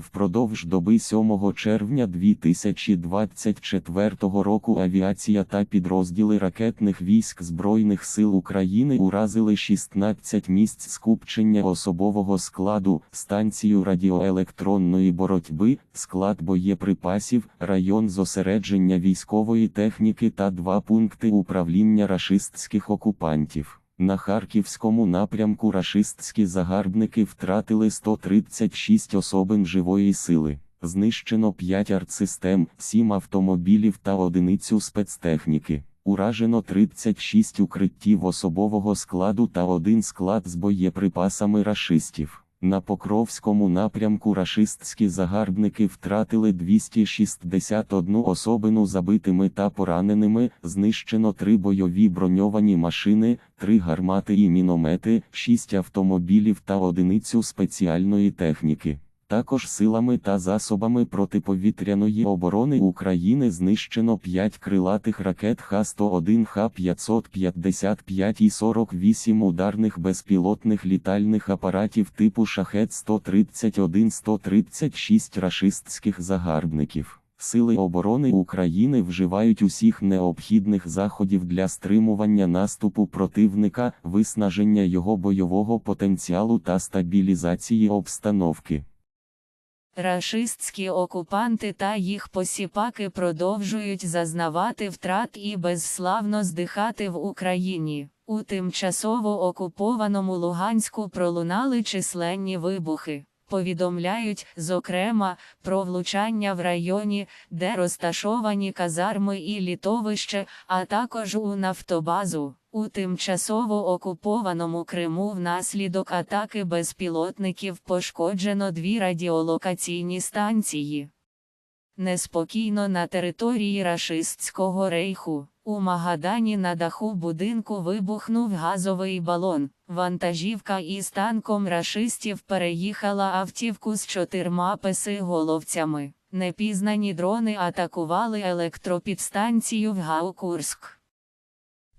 Впродовж доби 7 червня 2024 року авіація та підрозділи ракетних військ Збройних сил України уразили 16 місць скупчення особового складу, станцію радіоелектронної боротьби, склад боєприпасів, район зосередження військової техніки та два пункти управління рашистських окупантів. На харківському напрямку рашистські загарбники втратили 136 особин живої сили. Знищено 5 артсистем, 7 автомобілів та одиницю спецтехніки. Уражено 36 укриттів особового складу та один склад з боєприпасами рашистів. На Покровському напрямку рашистські загарбники втратили 261 особину забитими та пораненими, знищено три бойові броньовані машини, три гармати і міномети, шість автомобілів та одиницю спеціальної техніки. Також силами та засобами протиповітряної оборони України знищено 5 крилатих ракет Х-101, Х-555 і 48 ударних безпілотних літальних апаратів типу Шахет-131-136 рашистських загарбників. Сили оборони України вживають усіх необхідних заходів для стримування наступу противника, виснаження його бойового потенціалу та стабілізації обстановки. Рашистські окупанти та їх посіпаки продовжують зазнавати втрат і безславно здихати в Україні. У тимчасово окупованому Луганську пролунали численні вибухи. Повідомляють, зокрема, про влучання в районі, де розташовані казарми і літовище, а також у нафтобазу. У тимчасово окупованому Криму внаслідок атаки безпілотників пошкоджено дві радіолокаційні станції. Неспокійно на території рашистського рейху. У Магадані на даху будинку вибухнув газовий балон. Вантажівка із танком рашистів переїхала автівку з чотирма песиголовцями. Непізнані дрони атакували електропідстанцію в Гаукурськ.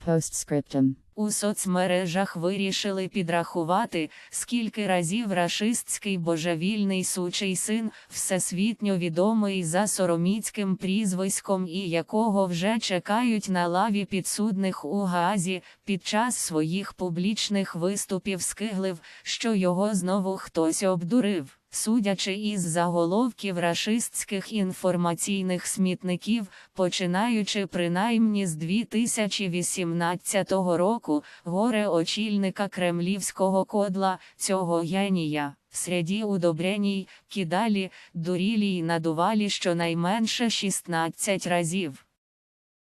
Postscriptum. У соцмережах вирішили підрахувати, скільки разів рашистський божевільний сучий син, всесвітньо відомий за сороміцьким прізвиськом і якого вже чекають на лаві підсудних у Гаазі, під час своїх публічних виступів скиглив, що його знову хтось обдурив. Судячи із заголовків рашистських інформаційних смітників, починаючи принаймні з 2018 року, горе очільника кремлівського кодла, цього генія, сряді удобреній, кидалі, дурілі й надувалі щонайменше 16 разів.